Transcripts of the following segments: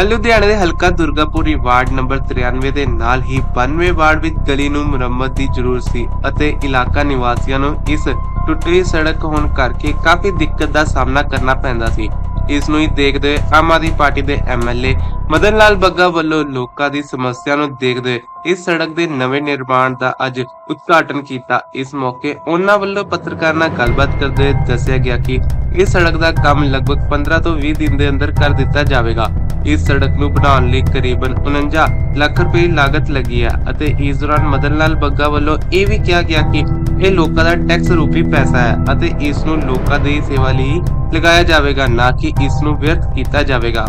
ਅੱਜ ਦੇ ਹਲਕਾ ਦੁਰਗਾਪੁਰੀ ਵਾਰਡ ਨੰਬਰ 93 ਦੇ ਨਾਲ ਹੀ 92 ਵਾਰਡ ਵਿੱਚ ਗਲੀ ਨੂੰ ਮੁਰੰਮਤ ਦੀ ਜ਼ਰੂਰਤ ਸੀ ਅਤੇ ਇਲਾਕਾ ਨਿਵਾਸੀਆਂ ਨੂੰ ਇਸ ਟੁੱਟੀ ਸੜਕ ਹੋਣ ਕਰਕੇ ਕਾਫੀ ਦਿੱਕਤ ਦਾ ਸਾਹਮਣਾ ਕਰਨਾ ਪੈਂਦਾ ਸੀ। ਇਸ ਨੂੰ ਹੀ ਦੇਖਦੇ ਹੋਏ ਆਮ ਆਦਮੀ ਪਾਰਟੀ ਦੇ ਐਮਐਲਏ ਮਦਨ ਲਾਲ ਬੱਗਾ ਵੱਲੋਂ ਲੋਕਾਂ ਦੀ ਸਮੱਸਿਆ ਨੂੰ ਦੇਖਦੇ ਇਸ ਸੜਕ ਦੇ ਨਵੇਂ ਨਿਰਮਾਣ ਦਾ ਅੱਜ ਉਦਘਾਟਨ ਕੀਤਾ। ਇਸ ਮੌਕੇ ਉਹਨਾਂ ਵੱਲੋਂ ਪੱਤਰਕਾਰਾਂ ਨਾਲ ਗੱਲਬਾਤ ਕਰਦੇ ਦੱਸਿਆ ਗਿਆ ਕਿ ਇਸ ਸੜਕ ਦਾ ਕੰਮ ਲਗਭਗ 15 ਤੋਂ 20 ਦਿਨ ਦੇ ਅੰਦਰ ਕਰ ਦਿੱਤਾ ਜਾਵੇਗਾ। ਇਸ ਸੜਕ ਨੂੰ ਬਣਾਉਣ ਲਈ ਕਰੀਬਨ 49 ਲੱਖ ਰੁਪਏ ਲਾਗਤ ਲੱਗੀ ਹੈ ਅਤੇ ਇਸ ਦੌਰਾਨ ਮਦਨ ਲਾਲ ਬੱਗਾ ਵੱਲੋਂ ਇਹ ਵੀ ਕਿਹਾ ਗਿਆ ਕਿ ਇਹ ਲੋਕਾਂ ਦਾ ਟੈਕਸ ਰੂਪੀ ਪੈਸਾ ਹੈ ਅਤੇ ਇਸ ਨੂੰ ਲੋਕਾਂ ਦੀ ਸੇਵਾ ਲਈ ਲਗਾਇਆ ਜਾਵੇਗਾ, ਨਾ ਕਿ ਇਸ ਨੂੰ ਵਿਅਰਥ ਕੀਤਾ ਜਾਵੇਗਾ।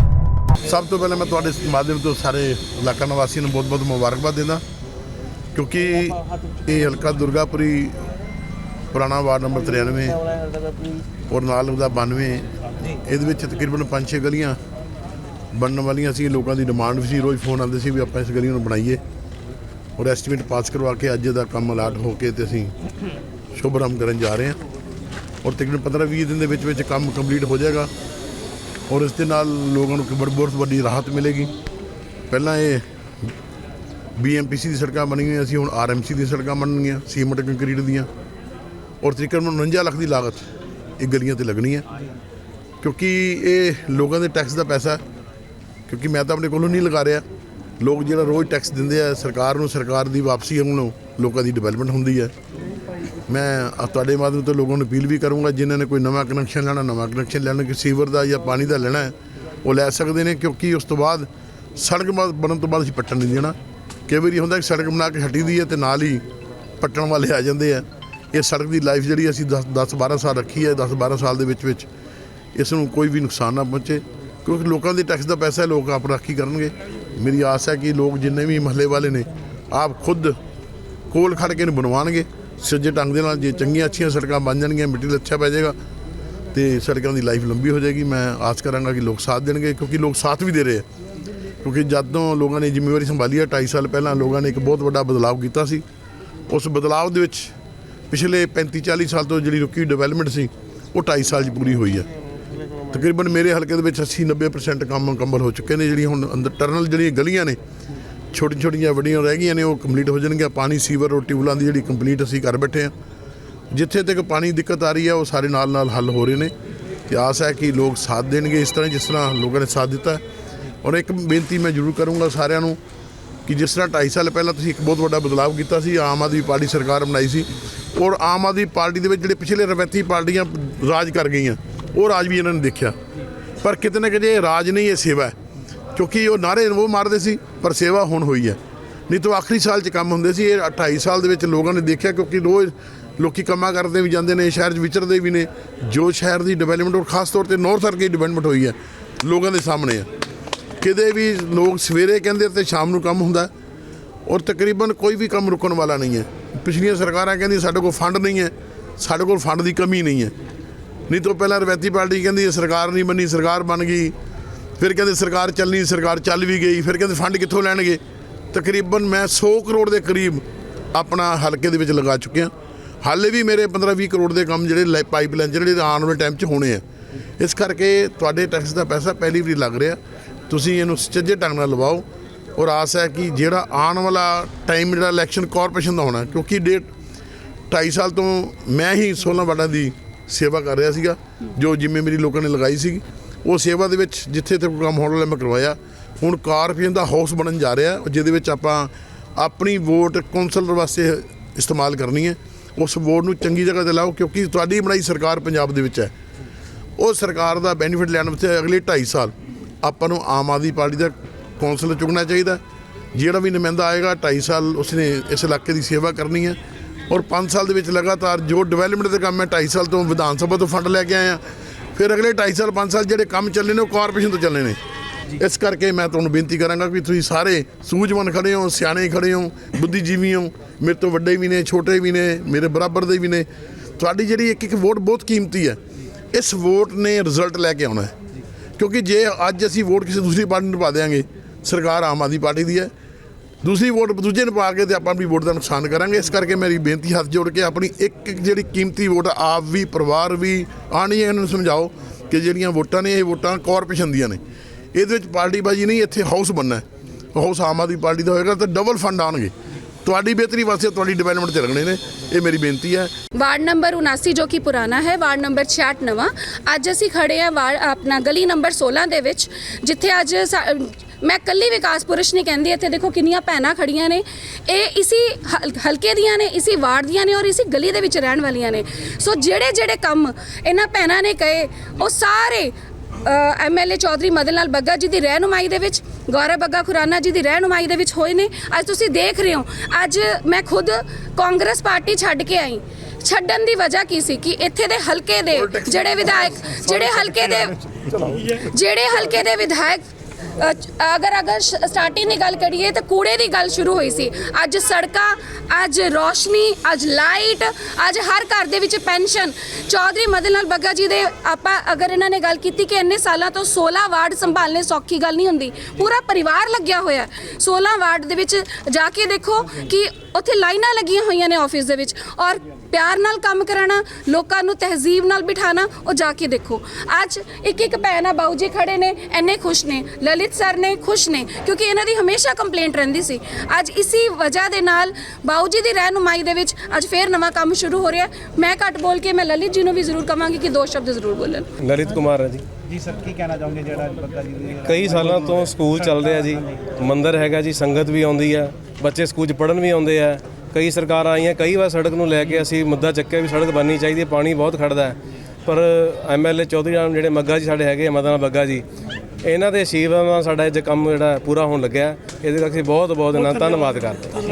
ਸਭ ਤੋਂ ਪਹਿਲਾਂ ਮੈਂ ਤੁਹਾਡੇ ਮਾਧਿਅਮ ਤੋਂ ਸਾਰੇ ਇਲਾਕਾ ਨਿਵਾਸੀਆਂ ਨੂੰ ਬਹੁਤ-ਬਹੁਤ ਮੁਬਾਰਕਬਾਦ ਦਿੰਦਾ। ਕਿਉਂਕਿ ਇਹ ਹਲਕਾ ਦੁਰਗਾਪੁਰੀ, ਪੁਰਾਣਾ ਵਾਰਡ ਨੰਬਰ 93 ਔਰ ਨਾਲ ਉਹਦਾ 92 ਇਹਦੇ ਵਿੱਚ ਤਕਰੀਬਨ 5-6 ਗਲੀਆਂ ਬਣਨ ਵਾਲੀਆਂ ਸੀ। ਲੋਕਾਂ ਦੀ ਡਿਮਾਂਡ ਵੀ ਸੀ। ਰੋਜ਼ ਫੋਨ ਆਉਂਦੇ ਸੀ ਵੀ ਆਪਾਂ ਇਸ ਗਲੀ ਨੂੰ ਬਣਾਈਏ। ਔਰ ਐਸਟੀਮੇਟ ਪਾਸ ਕਰਵਾ ਕੇ ਅੱਜ ਦਾ ਕੰਮ ਅਲਾਟ ਹੋ ਕੇ ਤੇ ਅਸੀਂ ਸ਼ੁਭ ਆਰੰਭ ਕਰਨ ਜਾ ਰਹੇ ਹਾਂ। ਔਰ ਤਕਰੀਬਨ 15-20 ਦਿਨ ਦੇ ਵਿੱਚ ਵਿੱਚ ਕੰਮ ਕੰਪਲੀਟ ਹੋ ਜਾਏਗਾ। ਔਰ ਇਸ ਦੇ ਨਾਲ ਲੋਕਾਂ ਨੂੰ ਬਹੁਤ ਵੱਡੀ ਰਾਹਤ ਮਿਲੇਗੀ। ਪਹਿਲਾਂ ਇਹ ਬੀਐਮਪੀਸੀ ਦੀ ਸੜਕਾਂ ਬਣੀਆਂ ਅਸੀਂ ਹੁਣ ਆਰਐਮਸੀ ਦੀ ਸੜਕਾਂ ਬਣਨਗੀਆਂ ਸੀਮੈਂਟ, ਕੰਕਰੀਟ ਦੀਆਂ। ਔਰ ਤਕਰੀਬਨ 49 ਲੱਖ ਦੀ ਲਾਗਤ ਇਹ ਗਲੀਆਂ ਤੇ ਲੱਗਣੀ ਹੈ। ਕਿਉਂਕਿ ਇਹ ਲੋਕਾਂ ਦੇ ਟੈਕਸ ਦਾ ਪੈਸਾ ਕਿਉਂਕਿ ਮੈਂ ਤਾਂ ਆਪਣੇ ਕੋਲੋਂ ਨਹੀਂ ਲਗਾ ਰਿਹਾ। ਲੋਕ ਜਿਹੜਾ ਰੋਜ਼ ਟੈਕਸ ਦਿੰਦੇ ਆ, ਸਰਕਾਰ ਨੂੰ, ਸਰਕਾਰ ਦੀ ਵਾਪਸੀ ਵੱਲੋਂ ਲੋਕਾਂ ਦੀ ਡਿਵੈਲਪਮੈਂਟ ਹੁੰਦੀ ਹੈ। ਮੈਂ ਤੁਹਾਡੇ ਮਾਧਿਅਮ ਤੋਂ ਲੋਕਾਂ ਨੂੰ ਅਪੀਲ ਵੀ ਕਰੂੰਗਾ, ਜਿਨ੍ਹਾਂ ਨੇ ਕੋਈ ਨਵਾਂ ਕਨੈਕਸ਼ਨ ਲੈਣਾ, ਨਵਾਂ ਕਨੈਕਸ਼ਨ ਲੈਣਾ, ਕਿ ਸੀਵਰ ਦਾ ਜਾਂ ਪਾਣੀ ਦਾ ਲੈਣਾ ਉਹ ਲੈ ਸਕਦੇ ਨੇ, ਕਿਉਂਕਿ ਉਸ ਤੋਂ ਬਾਅਦ ਸੜਕ ਬਾ- ਬਣਨ ਤੋਂ ਬਾਅਦ ਅਸੀਂ ਪੱਟਣ ਨਹੀਂ ਦੇਣਾ। ਕਈ ਵਾਰੀ ਹੁੰਦਾ ਕਿ ਸੜਕ ਬਣਾ ਕੇ ਹਟੀ ਦੀ ਹੈ ਤੇ ਨਾਲ ਹੀ ਪੱਟਣ ਵਾਲੇ ਆ ਜਾਂਦੇ ਆ। ਇਹ ਸੜਕ ਦੀ ਲਾਈਫ ਜਿਹੜੀ ਅਸੀਂ 10 10 12 ਸਾਲ ਰੱਖੀ ਹੈ 10 12 ਸਾਲ ਦੇ ਵਿੱਚ ਵਿੱਚ ਇਸ ਨੂੰ ਕੋਈ ਵੀ ਨੁਕਸਾਨ ਨਾ ਪਹੁੰਚੇ। ਕਿਉਂਕਿ ਲੋਕਾਂ ਦੇ ਟੈਕਸ ਦਾ ਪੈਸਾ ਲੋਕ ਆਪ ਰਾਖੀ ਕਰਨਗੇ। ਮੇਰੀ ਆਸ ਹੈ ਕਿ ਲੋਕ ਜਿੰਨੇ ਵੀ ਮਹੱਲੇ ਵਾਲੇ ਨੇ, ਆਪ ਖੁਦ ਕੋਲ ਖੜ ਕੇ ਇਹਨੂੰ ਬਣਵਾਉਣਗੇ। ਸੱਜੇ ਢੰਗ ਦੇ ਨਾਲ ਜੇ ਚੰਗੀਆਂ ਅੱਛੀਆਂ ਸੜਕਾਂ ਬਣ ਜਾਣਗੀਆਂ, ਮਿੱਟੀ ਅੱਛਾ ਪੈ ਜਾਏਗਾ ਤੇ ਸੜਕਾਂ ਦੀ ਲਾਈਫ ਲੰਬੀ ਹੋ ਜਾਏਗੀ। ਮੈਂ ਆਸ ਕਰਾਂਗਾ ਕਿ ਲੋਕ ਸਾਥ ਦੇਣਗੇ, ਕਿਉਂਕਿ ਲੋਕ ਸਾਥ ਵੀ ਦੇ ਰਹੇ ਆ। ਕਿਉਂਕਿ ਜਦੋਂ ਲੋਕਾਂ ਨੇ ਜ਼ਿੰਮੇਵਾਰੀ ਸੰਭਾਲੀ ਹੈ 2.5 ਸਾਲ ਪਹਿਲਾਂ ਲੋਕਾਂ ਨੇ ਇੱਕ ਬਹੁਤ ਵੱਡਾ ਬਦਲਾਅ ਕੀਤਾ ਸੀ। ਉਸ ਬਦਲਾਅ ਦੇ ਵਿੱਚ ਪਿਛਲੇ 35 40 ਸਾਲ ਤੋਂ ਜਿਹੜੀ ਰੁਕੀ ਡਿਵੈਲਪਮੈਂਟ ਸੀ, ਉਹ 2.5 ਸਾਲ 'ਚ ਪੂਰੀ ਹੋਈ ਹੈ ਤਕਰੀਬਨ ਮੇਰੇ ਹਲਕੇ ਦੇ ਵਿੱਚ 80 90% ਕੰਮ ਮੁਕੰਮਲ ਹੋ ਚੁੱਕੇ ਨੇ, ਜਿਹੜੀਆਂ ਹੁਣ ਅੰਦਰ ਟਰਨਲ ਜਿਹੜੀਆਂ ਗਲੀਆਂ ਨੇ ਛੋਟੀਆਂ ਛੋਟੀਆਂ ਵੱਡੀਆਂ ਰਹਿ ਗਈਆਂ ਨੇ, ਉਹ ਕੰਪਲੀਟ ਹੋ ਜਾਣਗੀਆਂ। ਪਾਣੀ, ਸੀਵਰ ਔਰ ਟਿਊਬਲਾਂ ਦੀ ਜਿਹੜੀ ਕੰਪਲੀਟ ਅਸੀਂ ਕਰ ਬੈਠੇ ਹਾਂ। ਜਿੱਥੇ ਤੱਕ ਪਾਣੀ ਦੀ ਦਿੱਕਤ ਆ ਰਹੀ ਹੈ ਉਹ ਸਾਰੇ ਨਾਲ ਨਾਲ ਹੱਲ ਹੋ ਰਹੇ ਨੇ। ਤੇ ਆਸ ਹੈ ਕਿ ਲੋਕ ਸਾਥ ਦੇਣਗੇ ਇਸ ਤਰ੍ਹਾਂ, ਜਿਸ ਤਰ੍ਹਾਂ ਲੋਕਾਂ ਨੇ ਸਾਥ ਦਿੱਤਾ। ਔਰ ਇੱਕ ਬੇਨਤੀ ਮੈਂ ਜ਼ਰੂਰ ਕਰੂੰਗਾ ਸਾਰਿਆਂ ਨੂੰ ਕਿ ਜਿਸ ਤਰ੍ਹਾਂ 2.5 ਸਾਲ ਪਹਿਲਾਂ ਤੁਸੀਂ ਇੱਕ ਬਹੁਤ ਵੱਡਾ ਬਦਲਾਅ ਕੀਤਾ ਸੀ, ਆਮ ਆਦਮੀ ਪਾਰਟੀ ਸਰਕਾਰ ਬਣਾਈ ਸੀ, ਔਰ ਆਮ ਆਦਮੀ ਪਾਰਟੀ ਦੇ ਵਿੱਚ ਜਿਹੜੇ ਪਿਛਲੇ ਰਵੈਤੀ ਪਾਰਟੀਆਂ ਰਾਜ ਕਰ ਗਈਆਂ, ਉਹ ਰਾਜ ਵੀ ਇਹਨਾਂ ਨੇ ਦੇਖਿਆ। ਪਰ ਕਿਤੇ ਨਾ ਕਿਤੇ ਰਾਜ ਨਹੀਂ, ਇਹ ਸੇਵਾ ਹੈ। ਕਿਉਂਕਿ ਉਹ ਨਾਰੇ ਉਹ ਮਾਰਦੇ ਸੀ, ਪਰ ਸੇਵਾ ਹੁਣ ਹੋਈ ਹੈ। ਨਹੀਂ ਤਾਂ ਆਖਰੀ ਸਾਲ 'ਚ ਕੰਮ ਹੁੰਦੇ ਸੀ, ਇਹ 28 ਸਾਲ ਦੇ ਵਿੱਚ ਲੋਕਾਂ ਨੇ ਦੇਖਿਆ ਕਿਉਂਕਿ ਰੋਜ਼ ਲੋਕੀ ਕੰਮਾਂ ਕਰਦੇ ਵੀ ਜਾਂਦੇ ਨੇ, ਸ਼ਹਿਰ 'ਚ ਵਿਚਰਦੇ ਵੀ ਨੇ। ਜੋ ਸ਼ਹਿਰ ਦੀ ਡਿਵੈਲਪਮੈਂਟ ਔਰ ਖਾਸ ਤੌਰ ਤੇ ਨੌਰਥ ਸਰ ਡਿਵੈਲਪਮੈਂਟ ਹੋਈ ਹੈ, ਲੋਕਾਂ ਦੇ ਸਾਹਮਣੇ ਹੈ। ਕਿਤੇ ਵੀ ਲੋਕ ਸਵੇਰੇ ਕਹਿੰਦੇ ਤੇ ਸ਼ਾਮ ਨੂੰ ਕੰਮ ਹੁੰਦਾ, ਔਰ ਤਕਰੀਬਨ ਕੋਈ ਵੀ ਕੰਮ ਰੁਕਣ ਵਾਲਾ ਨਹੀਂ ਹੈ। ਪਿਛਲੀਆਂ ਸਰਕਾਰਾਂ ਕਹਿੰਦੀ ਸਾਡੇ ਕੋਲ ਫੰਡ ਨਹੀਂ ਹੈ, ਸਾਡੇ ਕੋਲ ਫੰਡ ਦੀ ਕਮੀ ਨਹੀਂ ਹੈ। ਨਹੀਂ ਤੋਂ ਪਹਿਲਾਂ ਰਵੈਤੀ ਪਾਰਟੀ ਕਹਿੰਦੀ ਸਰਕਾਰ ਨਹੀਂ ਬਣੀ ਸਰਕਾਰ ਬਣ ਗਈ। ਫਿਰ ਕਹਿੰਦੇ ਸਰਕਾਰ ਚੱਲਣੀ ਸਰਕਾਰ ਚੱਲ ਵੀ ਗਈ, ਫਿਰ ਕਹਿੰਦੇ ਫੰਡ ਕਿੱਥੋਂ ਲੈਣਗੇ? ਤਕਰੀਬਨ ਮੈਂ 100 ਕਰੋੜ ਦੇ ਕਰੀਬ ਆਪਣਾ ਹਲਕੇ ਦੇ ਵਿੱਚ ਲਗਾ ਚੁੱਕਿਆ। ਹਾਲੇ ਵੀ ਮੇਰੇ 15-20 ਕਰੋੜ ਦੇ ਕੰਮ ਜਿਹੜੇ ਪਾਈਪਲਾਈਨ ਜਿਹੜੇ ਆਉਣ ਵਾਲੇ ਟਾਈਮ 'ਚ ਹੋਣੇ ਆ। ਇਸ ਕਰਕੇ ਤੁਹਾਡੇ ਟੈਕਸ ਦਾ ਪੈਸਾ ਪਹਿਲੀ ਵਾਰੀ ਲੱਗ ਰਿਹਾ। ਤੁਸੀਂ ਇਹਨੂੰ ਸੁਚੱਜੇ ਢੰਗ ਨਾਲ ਲਵਾਓ ਔਰ ਆਸ ਹੈ ਕਿ ਜਿਹੜਾ ਆਉਣ ਵਾਲਾ ਟਾਈਮ ਜਿਹੜਾ ਇਲੈਕਸ਼ਨ ਕਾਰਪੋਰੇਸ਼ਨ ਦਾ ਹੋਣਾ, ਕਿਉਂਕਿ ਡੇਟ 2.5 ਸਾਲ ਤੋਂ ਮੈਂ ਹੀ 16 ਵਾਰਡਾਂ ਦੀ ਸੇਵਾ ਕਰ ਰਿਹਾ ਸੀਗਾ, ਜੋ ਜਿੰਮੇ ਮੇਰੀ ਲੋਕਾਂ ਨੇ ਲਗਾਈ ਸੀ ਉਹ ਸੇਵਾ ਦੇ ਵਿੱਚ ਜਿੱਥੇ ਤੱਕ ਕੰਮ ਹੋਣ ਵਾਲਾ ਮੈਂ ਕਰਵਾਇਆ, ਹੁਣ ਕਾਰਪੋਰੇਸ਼ਨ ਦਾ ਹਾਊਸ ਬਣਨ ਜਾ ਰਿਹਾ, ਜਿਹਦੇ ਵਿੱਚ ਆਪਾਂ ਆਪਣੀ ਵੋਟ ਕੌਂਸਲਰ ਵਾਸਤੇ ਇਸਤੇਮਾਲ ਕਰਨੀ ਹੈ। ਉਸ ਵੋਟ ਨੂੰ ਚੰਗੀ ਜਗ੍ਹਾ ਤੇ ਲਾਓ, ਕਿਉਂਕਿ ਤੁਹਾਡੀ ਬਣਾਈ ਸਰਕਾਰ ਪੰਜਾਬ ਦੇ ਵਿੱਚ ਹੈ। ਉਹ ਸਰਕਾਰ ਦਾ ਬੈਨੀਫਿਟ ਲੈਣ ਵਾਸਤੇ ਅਗਲੇ 2.5 ਸਾਲ ਆਪਾਂ ਨੂੰ ਆਮ ਆਦਮੀ ਪਾਰਟੀ ਦਾ ਕੌਂਸਲਰ ਚੁਣਨਾ ਚਾਹੀਦਾ। ਜਿਹੜਾ ਵੀ ਨੁਮਾਇੰਦਾ ਆਏਗਾ 2.5 ਸਾਲ ਉਸਨੇ ਇਸ ਇਲਾਕੇ ਦੀ ਸੇਵਾ ਕਰਨੀ ਹੈ। ਔਰ 5 ਸਾਲ ਦੇ ਵਿੱਚ ਲਗਾਤਾਰ ਜੋ ਡਿਵੈਲਪਮੈਂਟ ਦੇ ਕੰਮ ਹੈ 2.5 ਸਾਲ ਤੋਂ ਵਿਧਾਨ ਸਭਾ ਤੋਂ ਫੰਡ ਲੈ ਕੇ ਆਏ ਆ ਫਿਰ ਅਗਲੇ 2.5 ਸਾਲ 5 ਸਾਲ ਜਿਹੜੇ ਕੰਮ ਚੱਲੇ ਨੇ ਉਹ ਕਾਰਪੋਰੇਸ਼ਨ ਤੋਂ ਚੱਲੇ ਨੇ। ਇਸ ਕਰਕੇ ਮੈਂ ਤੁਹਾਨੂੰ ਬੇਨਤੀ ਕਰਾਂਗਾ ਕਿ ਤੁਸੀਂ ਸਾਰੇ ਸੂਝਵਾਨ ਖੜੇ ਹੋ ਸਿਆਣੇ ਖੜੇ ਹੋ ਬੁੱਧੀਜੀਵੀ ਹੋ। ਮੇਰੇ ਤੋਂ ਵੱਡੇ ਵੀ ਨੇ ਛੋਟੇ ਵੀ ਨੇ ਮੇਰੇ ਬਰਾਬਰ ਦੇ ਵੀ ਨੇ। ਤੁਹਾਡੀ ਜਿਹੜੀ ਇੱਕ ਇੱਕ ਵੋਟ ਬਹੁਤ ਕੀਮਤੀ ਹੈ। ਇਸ ਵੋਟ ਨੇ ਰਿਜ਼ਲਟ ਲੈ ਕੇ ਆਉਣਾ ਹੈ। ਕਿਉਂਕਿ ਜੇ ਅੱਜ ਅਸੀਂ ਵੋਟ ਕਿਸੇ ਦੂਸਰੀ ਪਾਰਟੀ ਨੂੰ ਪਾ ਦੇਾਂਗੇ ਸਰਕਾਰ ਆਮ ਆਦਮੀ ਪਾਰਟੀ ਦੀ ਹੈ। ਦੂਸਰੀ ਵੋਟ ਦੂਜੇ ਨੂੰ ਪਾ ਕੇ ਤੇ ਆਪਾਂ ਵੀ ਵੋਟ ਦਾ ਨੁਕਸਾਨ ਕਰਾਂਗੇ। ਇਸ ਕਰਕੇ ਮੇਰੀ ਬੇਨਤੀ ਹੱਥ ਜੋੜ ਕੇ ਆਪਣੀ ਇੱਕ ਇੱਕ ਜਿਹੜੀ ਕੀਮਤੀ ਵੋਟ ਆਪ ਵੀ, ਪਰਿਵਾਰ ਵੀ ਆਣੀ ਹੈ, ਇਹਨਾਂ ਨੂੰ ਸਮਝਾਓ ਕਿ ਜਿਹੜੀਆਂ ਵੋਟਾਂ ਨੇ, ਇਹ ਵੋਟਾਂ ਕਾਰਪੋਰੇਸ਼ਨ ਦੀਆਂ ਨੇ। ਇਹਦੇ ਵਿੱਚ ਪਾਰਟੀ ਬਾਜੀ ਨਹੀਂ, ਇੱਥੇ ਹਾਊਸ ਬਣਨਾ ਹੈ। ਹਾਊਸ ਆਮ ਆਦਮੀ ਪਾਰਟੀ ਦਾ ਹੋਏਗਾ ਤਾਂ ਡਬਲ ਫੰਡ ਆਣਗੇ ਤੁਹਾਡੀ ਬਿਹਤਰੀ ਵਾਸਤੇ ਤੁਹਾਡੀ ਡਿਵੈਲਪਮੈਂਟ ਤੇ ਲੱਗਣੇ ਨੇ। ਇਹ ਮੇਰੀ ਬੇਨਤੀ ਹੈ। ਵਾਰਡ ਨੰਬਰ 79 ਜੋ ਕਿ ਪੁਰਾਣਾ ਹੈ, ਵਾਰਡ ਨੰਬਰ 66 ਨਵਾਂ। ਅੱਜ ਅਸੀਂ ਖੜੇ ਆ ਵਾਰਡ ਆਪਣਾ ਗਲੀ ਨੰਬਰ 16 ਦੇ ਵਿੱਚ, ਜਿੱਥੇ ਅੱਜ ਸਾ- ਮੈਂ ਕੱਲੀ ਵਿਕਾਸ ਪੁਰਸ਼ ਨਹੀਂ ਕਹਿੰਦੀ ਇੱਥੇ ਦੇਖੋ ਕਿੰਨੀਆਂ ਭੈਣਾਂ ਖੜੀਆਂ ਨੇ। ਇਹ ਇਸੀ ਹਲ- ਹਲਕੇ ਦੀਆਂ ਨੇ ਇਸੀ ਵਾਰਡ ਦੀਆਂ ਨੇ ਔਰ ਇਸੀ ਗਲੀ ਦੇ ਵਿੱਚ ਰਹਿਣ ਵਾਲੀਆਂ ਨੇ। ਸੋ ਜਿਹੜੇ ਜਿਹੜੇ ਕੰਮ ਇਹਨਾਂ ਭੈਣਾਂ ਨੇ ਕਹੇ ਉਹ ਸਾਰੇ ਐਮਐਲਏ ਚੌਧਰੀ ਮਦਨ ਲਾਲ ਬੱਗਾ ਜੀ ਦੀ ਰਹਿਨੁਮਾਈ ਦੇ ਵਿੱਚ ਗੌਰਵ ਬੱਗਾ ਖੁਰਾਨਾ ਜੀ ਦੀ ਰਹਿਨੁਮਾਈ ਦੇ ਵਿੱਚ ਹੋਏ ਨੇ। ਅੱਜ ਤੁਸੀਂ ਦੇਖ ਰਹੇ ਹੋ ਅੱਜ ਮੈਂ ਖੁਦ ਕਾਂਗਰਸ ਪਾਰਟੀ ਛੱਡ ਕੇ ਆਈ। ਛੱਡਣ ਦੀ ਵਜ੍ਹਾ ਕੀ ਸੀ? ਕਿ ਇੱਥੇ ਦੇ ਹਲਕੇ ਦੇ ਜਿਹੜੇ ਵਿਧਾਇਕ ਜਿਹੜੇ ਹਲਕੇ ਦੇ ਜਿਹੜੇ ਹਲਕੇ ਦੇ ਵਿਧਾਇਕ ਅਗਰ ਅਗਰ ਸਟਾਰਟਿੰਗ ਦੀ ਗੱਲ ਕਰੀਏ ਤਾਂ ਕੂੜੇ ਦੀ ਗੱਲ ਸ਼ੁਰੂ ਹੋਈ ਸੀ ਅੱਜ ਸੜਕਾਂ, ਅੱਜ ਰੋਸ਼ਨੀ, ਅੱਜ ਲਾਈਟ ਅੱਜ ਹਰ ਘਰ ਦੇ ਵਿੱਚ ਪੈਨਸ਼ਨ ਚੌਧਰੀ ਮਦਨ ਲਾਲ ਬੱਗਾ ਜੀ ਦੇ ਆਪਾਂ ਅਗਰ ਇਹਨਾਂ ਨੇ ਗੱਲ ਕੀਤੀ ਕਿ ਇੰਨੇ ਸਾਲਾਂ ਤੋਂ 16 ਵਾਰਡ ਸੰਭਾਲਨੇ ਸੌਖੀ ਗੱਲ ਨਹੀਂ ਹੁੰਦੀ, ਪੂਰਾ ਪਰਿਵਾਰ ਲੱਗਿਆ ਹੋਇਆ ਹੈ। 16 ਵਾਰਡ ਦੇ ਵਿੱਚ ਜਾ ਕੇ ਦੇਖੋ ਕਿ ਉੱਥੇ ਲਾਈਨਾਂ ਲੱਗੀਆਂ ਹੋਈਆਂ ਨੇ ਆਫਿਸ ਦੇ ਵਿੱਚ। ਔਰ ਪਿਆਰ ਨਾਲ ਕੰਮ ਕਰਾਣਾ ਲੋਕਾਂ ਨੂੰ ਤਹਿਜ਼ੀਬ ਨਾਲ ਬਿਠਾਣਾ ਉਹ ਜਾ ਕੇ ਦੇਖੋ। ਅੱਜ ਇੱਕ ਇੱਕ ਭੈਣ ਆ ਬਾਊ ਜੀ ਖੜੇ ਨੇ ਇੰਨੇ ਖੁਸ਼ ਨੇ। ਲਲਿਤ ਸਰ ਨੇ ਖੁਸ਼ ਨੇ ਕਿਉਂਕਿ ਇਹਨਾਂ ਦੀ ਹਮੇਸ਼ਾ ਕੰਪਲੇਂਟ ਰਹਿੰਦੀ ਸੀ। ਅੱਜ ਇਸੀ ਵਜ੍ਹਾ ਦੇ ਨਾਲ ਬਾਊ ਜੀ ਦੀ ਰਹਿਨੁਮਾਈ ਦੇ ਵਿੱਚ ਅੱਜ ਫੇਰ ਨਵਾਂ ਕੰਮ ਸ਼ੁਰੂ ਹੋ ਰਿਹਾ ਮੈਂ ਘੱਟ ਬੋਲ ਕੇ ਮੈਂ ਲਲਿਤ ਜੀ ਨੂੰ ਵੀ ਜ਼ਰੂਰ ਕਵਾਂਗੀ ਕਿ ਦੋ ਸ਼ਬਦ ਜ਼ਰੂਰ ਬੋਲਣ। ਲਲਿਤ ਕੁਮਾਰ ਹੈ ਜੀ। ਜੀ ਸਰ ਕੀ ਕਹਿਣਾ ਚਾਹੋਗੇ ਜਿਹੜਾ ਬੱਗਾ ਜੀ ਦੀ ਕਈ ਸਾਲਾਂ ਤੋਂ ਸਕੂਲ ਚੱਲਦੇ ਆ ਜੀ। ਮੰਦਿਰ ਹੈਗਾ ਜੀ ਸੰਗਤ ਵੀ ਆਉਂਦੀ ਆ ਬੱਚੇ ਸਕੂਲ 'ਚ ਪੜ੍ਹਨ ਵੀ ਆਉਂਦੇ ਆ। ਕਈ ਸਰਕਾਰਾਂ ਆਈਆਂ ਕਈ ਵਾਰ ਸੜਕ ਨੂੰ ਲੈ ਕੇ ਅਸੀਂ ਮੁੱਦਾ ਚੱਕਿਆ ਵੀ ਸੜਕ ਬਣਨੀ ਚਾਹੀਦੀ ਹੈ ਪਾਣੀ ਬਹੁਤ ਖੜਦਾ ਹੈ। ਪਰ ਐਮਐਲਏ ਚੌਧਰੀ ਰਾਮ ਜਿਹੜੇ ਮੱਗਾ ਜੀ ਸਾਡੇ ਹੈਗੇ ਆ, ਮਦਨ ਬੱਗਾ ਜੀ ਇਹਨਾਂ ਦੇ ਆਸ਼ੀਰਵਾਦ ਨਾਲ ਸਾਡਾ ਇਹ ਕੰਮ ਜਿਹੜਾ ਪੂਰਾ ਹੋਣ ਲੱਗਿਆ। ਇਹਦੇ ਕਰਕੇ ਅਸੀਂ ਬਹੁਤ ਬਹੁਤ ਇਹਨਾਂ ਦਾ ਧੰਨਵਾਦ ਕਰਦੇ